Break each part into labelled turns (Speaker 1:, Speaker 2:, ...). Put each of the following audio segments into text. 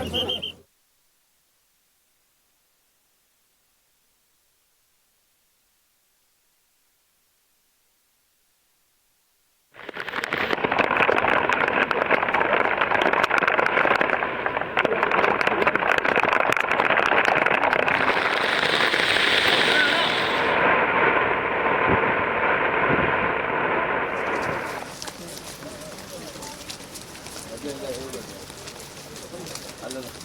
Speaker 1: ಅಂತ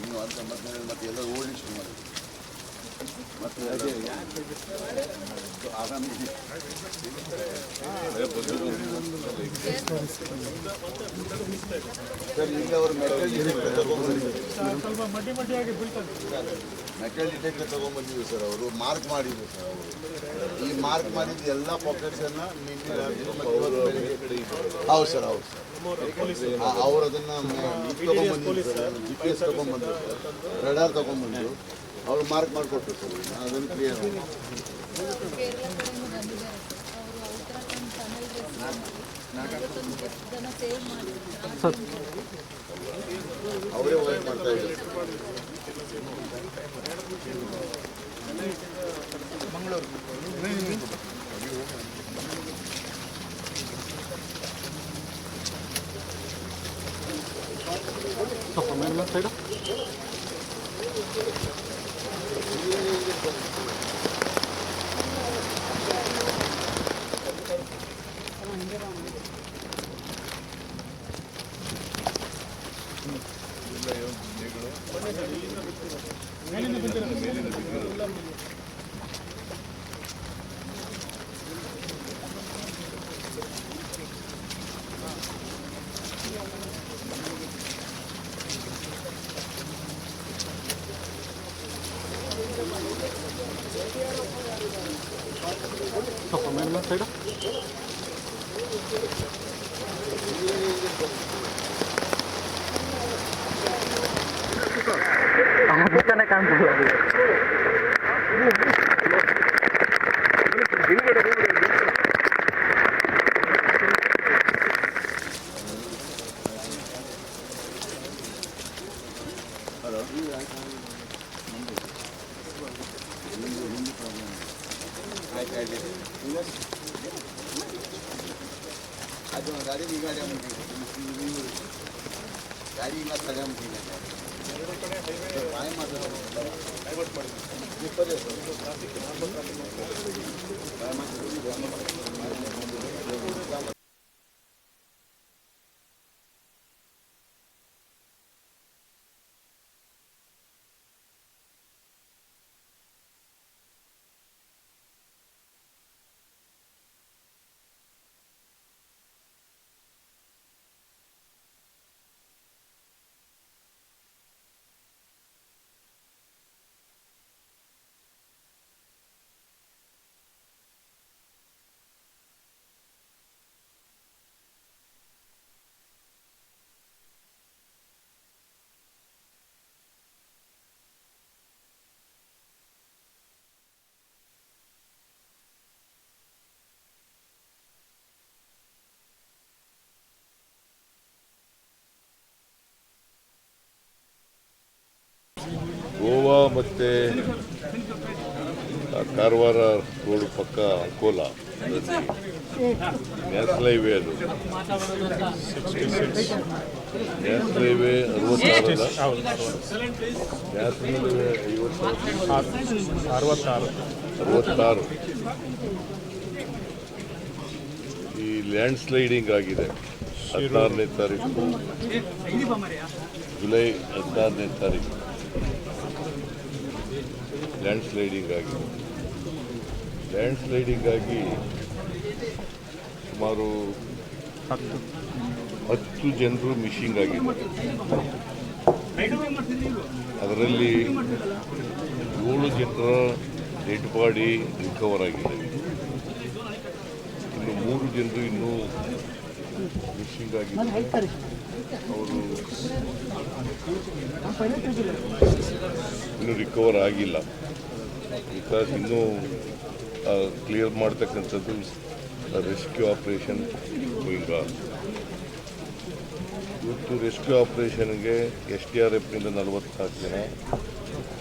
Speaker 2: ನೀವು ಅಂತ ಮತ್ತೆ ಮತ್ತೆ ಎಲ್ಲ ಓಡಿಸಿ ಮಾಡಿ ಮತ್ತೆ ಮೆಟಲ್ ಡಿಟೆಕ್ಟರ್ ತಗೊಂಡ್ಬಂದಿದ್ರು ಸರ್ ಅವರು ಮಾರ್ಕ್ ಮಾಡಿದ್ರು ಸರ್ ಅವರು. ಈ ಮಾರ್ಕ್ ಮಾಡಿದ ಎಲ್ಲ ಪಾಕೆಟ್ಸ್ ಅನ್ನ ಹೌದು ಸರ್ ಹೌದು ಸರ್. ಅವ್ರು. ಅದನ್ನ ಜಿ ಪಿ ಎಸ್ ತಗೊಂಡ್ಬಂದ್ರು ರೆಡಾರ್ ತಗೊಂಡ್ಬಂದ್ರು ಅವ್ರು ಮಾರ್ಕ್ ಮಾಡಿಕೊಟ್ರು ಸರ್ ಅದನ್ನು ಕ್ಲಿಯರ್
Speaker 3: ಕೇರಳ ಮಾಡ್ತಾ ಬಂದಿದ್ದಾರೆ ಅವರು ಉತ್ತರಾಖಂಡ್ ತಮಿಳ್ ಐವತ್ತೊಂದು ಜನ ಸೇವ್ ಮಾಡಿದ್ರು
Speaker 2: ಅವರೇ ವರ್ಕ್ ಮಾಡ್ತಾ ಇದ್ದಾರೆ ಆಯ್ತು ಆಯ್ತು ಅದು ಗಾಡಿ આજે ગાડી બિગાડ્યા મૂકી ગાડીમાં સજા મૂકી નાખ્યા
Speaker 4: ಗೋವಾ ಮತ್ತು ಕಾರವಾರ ರೋಡ್ ಪಕ್ಕ ಅಂಕೋಲ. ನ್ಯಾಷನಲ್ ಹೈವೇ ಅದು. ನ್ಯಾಷನಲ್ ಹೈವೇ ಅರವತ್ತಾರಲ್ಲ ನ್ಯಾಷನಲ್ ಹೈವೇ
Speaker 1: ಅರವತ್ತಾರು
Speaker 4: ಅರವತ್ತಾರು. ಈ ಲ್ಯಾಂಡ್ ಸ್ಲೈಡಿಂಗ್ ಆಗಿದೆ. ಹದಿನಾರನೇ ತಾರೀಕು. ಜುಲೈ ಹದಿನಾರನೇ ತಾರೀಕು. ಲ್ಯಾಂಡ್ ಸ್ಲೈಡಿಂಗ್ ಆಗಿ ಲ್ಯಾಂಡ್ ಸ್ಲೈಡಿಂಗ್ ಆಗಿ ಸುಮಾರು ಹತ್ತು. ಜನರು ಮಿಸ್ಸಿಂಗ್ ಆಗಿದ್ದಾರೆ ಅದರಲ್ಲಿ ಏಳು ಜನರ ಡೆಡ್ ಬಾಡಿ ರಿಕವರ್ ಆಗಿದೆ. ಇನ್ನು ಮೂರು ಜನರು ಇನ್ನೂ ಮಿಸ್ಸಿಂಗ್ ಆಗಿದ್ದಾರೆ ಅವರು ಇನ್ನೂ ರಿಕವರ್ ಆಗಿಲ್ಲ. ಬಿಕಾಸ್ ಇನ್ನೂ ಕ್ಲಿಯರ್ ಮಾಡ್ತಕ್ಕಂಥದ್ದು ರೆಸ್ಕ್ಯೂ ಆಪರೇಷನ್ ಗೋಯಿಂಗ್ ಆನ್ ಇವತ್ತು ರೆಸ್ಕ್ಯೂ ಆಪ್ರೇಷನ್ಗೆ ಎಸ್ ಡಿ ಆರ್ ಎಫ್ನಿಂದ ನಲವತ್ನಾಲ್ಕು ಜನ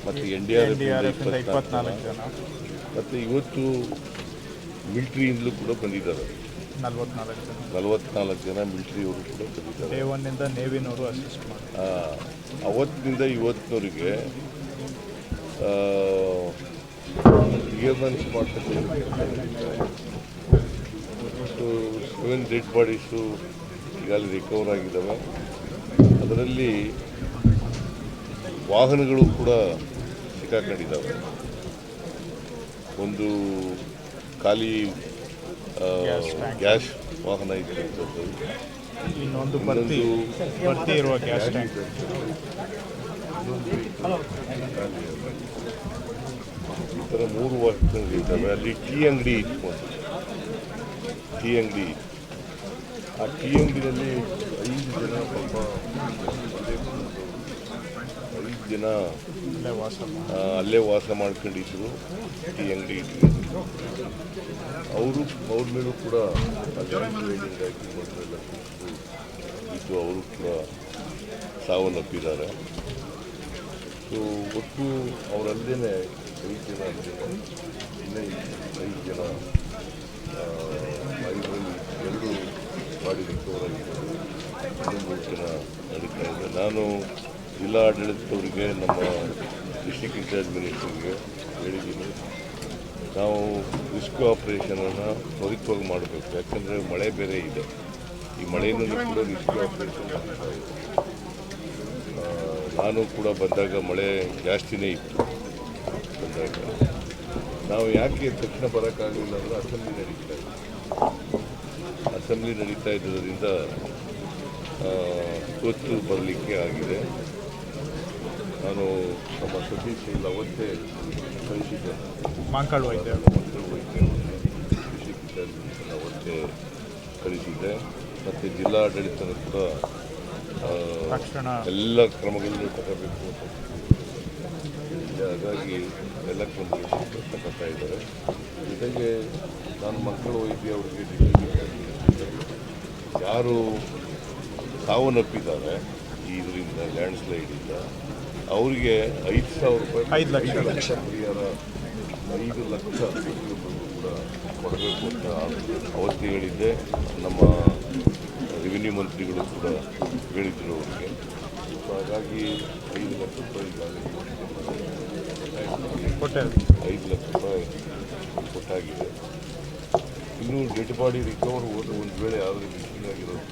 Speaker 4: ಮತ್ತು ಎನ್ ಡಿ ಆರ್ ಎಫ್ ಇಪ್ಪತ್ನಾಲ್ಕು ಜನ. ಮತ್ತು ಇವತ್ತು ಮಿಲ್ಟ್ರಿಯಿಂದಲೂ ಕೂಡ ಬಂದಿದ್ದಾರೆ.
Speaker 5: ನಲ್ವತ್ನಾಲ್ಕು ಜನ.
Speaker 4: ನಲವತ್ನಾಲ್ಕು ಜನ ಮಿಲ್ಟ್ರಿಯವರು ಕೂಡ ಬಂದಿದ್ದಾರೆ.
Speaker 5: ಒನ್ನಿಂದ ನೇವಿನವರು ಅಸಿಸ್ಟ್ ಮಾಡಿ.
Speaker 4: ಅವತ್ತಿನಿಂದ ಇವತ್ತಿನವರೆಗೆ ಕ್ಲಿಯರ್ನೆನ್ಸ್ ಮಾಡ್ತಕ್ಕಂಥ ಸೆವೆನ್ ಡೆಡ್ ಬಾಡೀಸು ಈಗಾಗಲೇ ರಿಕವರ್ ಆಗಿದ್ದಾವೆ. ಅದರಲ್ಲಿ ವಾಹನಗಳು ಕೂಡ ಸಿಕ್ಕಾಕೊಂಡಿದ್ದಾವೆ. ಒಂದು ಖಾಲಿ ಗ್ಯಾಸ್ ವಾಹನ ಇದ್ದಂಥದ್ದು
Speaker 5: ಇನ್ನೊಂದು ಭರ್ತಿ ಭರ್ತಿ ಇರುವ ಗ್ಯಾಸ್ ಟ್ಯಾಂಕ್
Speaker 4: ಥರ ಮೂರು ವಾಹನಗಳು ಇದ್ದಾವೆ ಅಲ್ಲಿ ಟೀ ಅಂಗಡಿ ಇಟ್ಕೊಂಡು ಟೀ ಅಂಗಡಿ. ಆ ಟೀ ಅಂಗಡಿಯಲ್ಲಿ ಐದು ಜನ ಪಾಪ. ಐದು ಜನ
Speaker 5: ಅಲ್ಲೇ ವಾಸ
Speaker 4: ಮಾಡ್ಕೊಂಡಿದ್ರು ಟೀ ಅಂಗಡಿ ಇಟ್ಕೊಂಡು. ಅವರು, ಅವ್ರ ಮೇಲೂ ಕೂಡ ಇದ್ದು ಅವರು ಕೂಡ ಸಾವನ್ನಪ್ಪಿದ್ದಾರೆ. ಸೊ ಒಟ್ಟು ಅವರಲ್ಲೇ ಐದು ಜನ ಐದು ಜನ ನಾನು ಜಿಲ್ಲಾ ಆಡಳಿತದವರಿಗೆ ನಮ್ಮ ಡಿಸ್ಟಿಕ್ ಇನ್ಚಾರ್ಜ್ ಮಿನಿಸ್ಟರ್ಗೆ ಹೇಳಿದ್ದೀನಿ. ನಾವು ರಿಸ್ಕ್ಯೂ ಆಪರೇಷನನ್ನು ತ್ವರಿತವಾಗಿ ಮಾಡಬೇಕು. ಯಾಕಂದರೆ ಮಳೆ ಬೇರೆ ಇದೆ. ಈ ಮಳೆಯಲ್ಲಿ ಕೂಡ ರಿಸ್ಕ್ಯೂ ಆಪರೇಷನ್ ನಾನು ಕೂಡ ಬಂದಾಗ ಮಳೆ ಜಾಸ್ತಿನೇ ಇತ್ತು. ನಾವು ಯಾಕೆ ತಕ್ಷಣ ಬರೋಕ್ಕಾಗಲಿಲ್ಲ ಅಂದರೆ ಅಸೆಂಬ್ಲಿ ನಡೀತಾ ಇದೆ. ಅಸೆಂಬ್ಲಿ ನಡೀತಾ ಇದ್ದರಿಂದ ಗೊತ್ತು ಬರಲಿಕ್ಕೆ ಆಗಿದೆ. ನಾನು ನಮ್ಮ ಸತೀಶ್ ಇಲ್ಲ ಅವತ್ತೇ ಕಳಿಸಿದ್ದೆ.
Speaker 5: ಮಾಂಕಾಳ್ ವೈದ್ಯ.
Speaker 4: ಅವತ್ತೇ ಕಳಿಸಿದ್ದೆ. ಮತ್ತು ಜಿಲ್ಲಾಡಳಿತನೂ ಕೂಡ ಎಲ್ಲ ಕ್ರಮಗಳನ್ನು ತಗೋಬೇಕು ಅಂತ. ಹಾಗಾಗಿ ಎಲ್ಲ ಕಷ್ಟಪಡ್ತಾ ಇದ್ದಾರೆ. ಜೊತೆಗೆ ನನ್ನ ಮಕ್ಕಳು ವೈದ್ಯ ಅವರಿಗೆ ಯಾರು ಸಾವನ್ನಪ್ಪಿದ್ದಾರೆ ಈ ಇದರಿಂದ ಲ್ಯಾಂಡ್ ಸ್ಲೈಡಿಂದ ಅವರಿಗೆ ಐದು ಸಾವಿರ ರೂಪಾಯಿ
Speaker 5: ಐದು ಲಕ್ಷ.
Speaker 4: ಲಕ್ಷ ಪರಿಹಾರ ಐದು ಲಕ್ಷ ಕೂಡ ಕೊಡಬೇಕು ಅಂತ ಅವತ್ತು ಹೇಳಿದ್ದೆ. ನಮ್ಮ ರೆವಿನ್ಯೂ ಮಂತ್ರಿಗಳು ಕೂಡ ಹೇಳಿದ್ರು ಅವರಿಗೆ. ಸೊ ಹಾಗಾಗಿ ಐದು ಲಕ್ಷ ರೂಪಾಯಿ ಐದು ಲಕ್ಷ ರೂಪಾಯಿ ಕೊಟ್ಟಾಗಿದೆ. ಇನ್ನೂ ಡೆಡ್ ಬಾಡಿ ರಿಕವರ್ ಹೋದ್ರೆ ಒಂದು ವೇಳೆ ಯಾವುದೇ ಮಿಷಿನ್ ಆಗಿರೋದು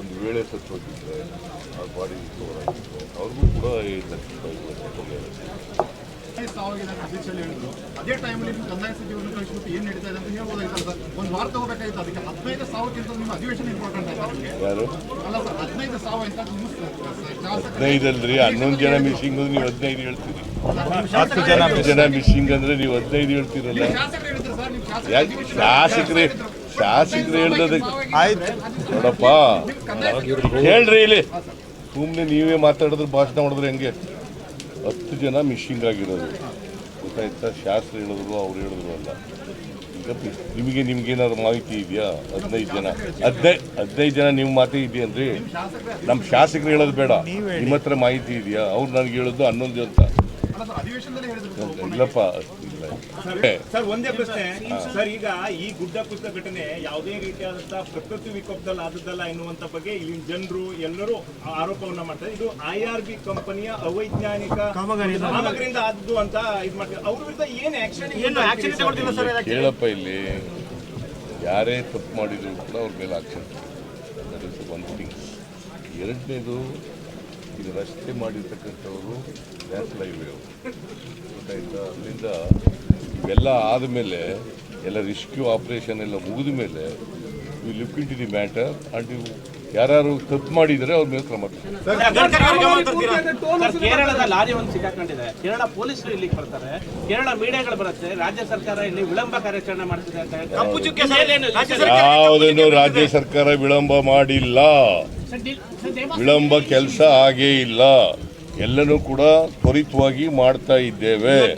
Speaker 4: ಒಂದು ವೇಳೆ ಸತ್ತೋಗಿದ್ರೆ ಆ ಬಾಡಿ ರಿಕವರ್ ಆಗಿತ್ತು. ಅವ್ರಿಗೂ ಕೂಡ ಐದು ಲಕ್ಷ ರೂಪಾಯಿ ಪರಿಹಾರ
Speaker 1: ಸಾವಿರ ಅಧ್ಯಕ್ಷರು ಹೇಳಿದ್ರು. ಅದೇ ಟೈಮಲ್ಲಿ ನೀವು ಕಂದಾಯ ಸಚಿವರನ್ನು ಕಳಿಸ್ಬಿಟ್ಟು ಏನು ನಡೀತಾ ಇದೆ ಅಂತ ಹೇಳ್ಬೋದಾಗಿತ್ತಲ್ಲ ಸರ್ ಒಂದು ವಾರ ತಗೋಬೇಕಾಗಿತ್ತು. ಅದಕ್ಕೆ ಹದಿನೈದು ಸಾವಿರಕ್ಕಿಂತ ನಿಮ್ಮ ಅಧಿವೇಶನ ಇಂಪಾರ್ಟೆಂಟ್ ಆಯ್ತಾ ನಿಮಗೆ ಅಲ್ಲ ಸರ್ ಹದಿನೈದು ಸಾವಿರ ಅಂತ ನಿಮ್ಮ ಶಾಸಕರು
Speaker 4: ಹದಿನೈದಲ್ರಿ ಹನ್ನೊಂದು ಜನ ಮಿಸ್ಸಿಂಗ್ ಅಂದ್ರೆ ನೀವು ಹದಿನೈದು ಹೇಳ್ತೀರಿ.
Speaker 5: ಹತ್ತು ಜನ
Speaker 4: ಹತ್ತು ಜನ ಮಿಸ್ಸಿಂಗ್ ಅಂದ್ರೆ ನೀವು ಹದಿನೈದು ಹೇಳ್ತೀರಲ್ಲ?
Speaker 1: ಶಾಸಕರು ಶಾಸಕರು
Speaker 4: ಯಾಕೆ ಶಾಸಕರೇ ಶಾಸಕರು ಹೇಳ್ದದಕ್ಕೆ
Speaker 5: ಆಯ್ತು.
Speaker 4: ನೋಡಪ್ಪ. ಹೇಳ್ರಿ ಇಲ್ಲಿ. ಸುಮ್ಮನೆ ನೀವೇ ಮಾತಾಡಿದ್ರೆ ಭಾಷಣ ಮಾಡಿದ್ರೆ ಹೆಂಗೆ? ಹತ್ತು ಜನ ಮಿಷಿಂಗ್ ಆಗಿರೋದು. ಗೊತ್ತಾಯ್ತಾ? ಶಾಸ್ತ್ರ ಹೇಳಿದ್ರು ಅವ್ರು ಹೇಳಿದ್ರು ಅಲ್ಲ. ಈಗ ನಿಮಗೆ ನಿಮ್ಗೇನಾದ್ರು ಮಾಹಿತಿ ಇದೆಯಾ? ಹದಿನೈದು ಜನ. ಹದಿನೈದು ಹದಿನೈದು ಜನ ನಿಮ್ಮ ಮಾತೇ ಇದೆಯನ್ರಿ ನಮ್ಮ ಶಾಸಕರು ಹೇಳೋದು ಬೇಡ. ನಿಮ್ಮ ಹತ್ರ ಮಾಹಿತಿ ಇದೆಯಾ? ಅವ್ರು ನನಗೆ ಹೇಳೋದು ಹನ್ನೊಂದು ಅಂತ. ಇಲ್ಲಪ್ಪ ಇಲ್ಲ
Speaker 6: ಸರ್ ಒಂದೇ ಪ್ರಶ್ನೆ. ಸರ್ ಈಗ ಈ ಗುಡ್ಡ ಕುಸಿತ ಘಟನೆ ಯಾವುದೇ ರೀತಿಯಾದಂತಹ ಪ್ರಕೃತಿ ವಿಕೋಪದಲ್ಲಿ ಆದದ್ದಲ್ಲ ಎನ್ನುವಂತ ಬಗ್ಗೆ ಇಲ್ಲಿ ಜನರು ಎಲ್ಲರೂ ಆರೋಪವನ್ನ ಮಾಡ್ತಾರೆ. ಇದು ಐ ಆರ್ ಬಿ ಕಂಪನಿಯ ಅವೈಜ್ಞಾನಿಕ ಕಾಮಗಾರಿಯಿಂದ ಆದದ್ದು ಅಂತ ಇದು ಮಾಡ್ತಾರೆ. ಅವ್ರ ವಿರುದ್ಧ ಏನ್ ಆಕ್ಷನ್ ಏನು ಆಕ್ಷನ್ ತಗೊಳ್ತಿಲ್ಲ ಸರ್
Speaker 4: ಕೇಳಪ್ಪ ಇಲ್ಲಿ. ಯಾರೇ ತಪ್ಪು ಮಾಡಿದ್ರು ಕೂಡ ಅವ್ರ ಮೇಲೆ action that is one thing ಎರಡನೇದು ಇದು ರಸ್ತೆ ಮಾಡಿರ್ತಕ್ಕಂಥವರು ನ್ಯಾಷನಲ್ ಹೈವೇ ಅವರು ಗೊತ್ತಾಯ್ತಾ? ಅಲ್ಲಿಂದ ಇವೆಲ್ಲ ಆದಮೇಲೆ ಎಲ್ಲ ರಿಸ್ಕ್ಯೂ ಆಪರೇಷನ್ ಎಲ್ಲ ಮುಗಿದ ಮೇಲೆ you look into the matter and you ಯಾರು ತಪ್ಪು ಮಾಡಿದರೆ ಅವ್ರ ಮೇಲೆ ಕ್ರಮ
Speaker 7: ಕೇರಳದ ಲಾರಿ ಒಂದು ಸಿಕ್ಕಾಕೊಂಡಿದೆ. ಕೇರಳ ಪೊಲೀಸರು ಇಲ್ಲಿಗೆ ಬರ್ತಾರೆ. ಕೇರಳ ಮೀಡಿಯಾಗಳು ಬರುತ್ತೆ. ರಾಜ್ಯ ಸರ್ಕಾರ ಇಲ್ಲಿ ವಿಳಂಬ ಕಾರ್ಯಾಚರಣೆ ಮಾಡ್ತಿದೆ ಅಂತ
Speaker 4: ಯಾವುದನ್ನು ರಾಜ್ಯ ಸರ್ಕಾರ ವಿಳಂಬ ಮಾಡಿಲ್ಲ. ವಿಳಂಬ ಕೆಲಸ ಆಗೇ ಇಲ್ಲ. ಎಲ್ಲನೂ ಕೂಡ ತ್ವರಿತವಾಗಿ ಮಾಡ್ತಾ ಇದ್ದೇವೆ.